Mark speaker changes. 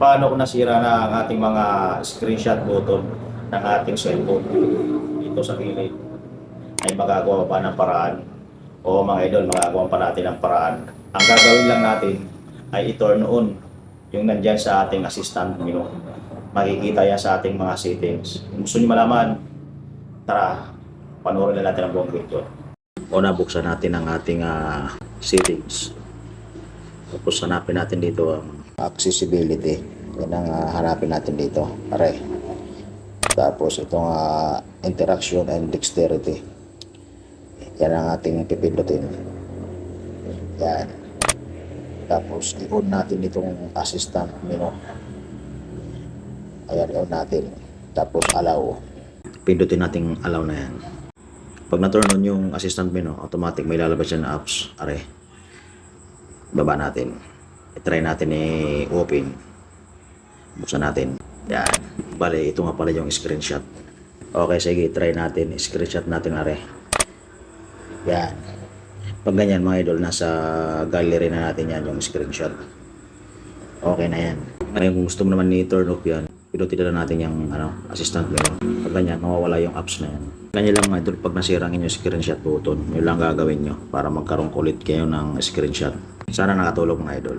Speaker 1: paano kung nasira na ang ating mga screenshot button ng ating cellphone? Dito sa gilid. Ay magagawa pa ng paraan. O mga idol magagawa pa natin ng paraan. Ang gagawin lang natin ay i-turn on yung nandyan sa ating assistant menu. Makikita yan sa ating mga settings. Kung gusto nyo malaman tara panoorin na natin ang buong video. Una buksan natin ang ating ah, settings tapos hanapin natin dito ang accessibility. Yan ang ah, hanapin natin dito. Pare. Tapos itong ah, interaction and dexterity. Yan ang ating pipindutin. Yan. Tapos i-on natin itong assistant menu. Ayan, i-on natin. Tapos allow. Pindutin natin allow na yan. Pag na-turn on yung assistant menu, automatic may lalabas yan na apps. Are baba natin. I-try natin i-open. Buksan natin. Yan. Bale, ito nga pala yung screenshot. Okay, sige, try natin. Screenshot natin are. Yan. Pag ganyan mga idol, nasa gallery na natin yan yung screenshot. Okay na yan. Ngayon, kung gusto mo naman ni-turn off yan, pinutin na natin yung ano, assistant menu. Pag ganyan, mawawala yung apps na yan. Ganyan lang mga idol, pag nasira ang inyong screenshot button, yun lang gagawin nyo para magkaroon kulit kayo ng screenshot. Sana nakatulong mga idol.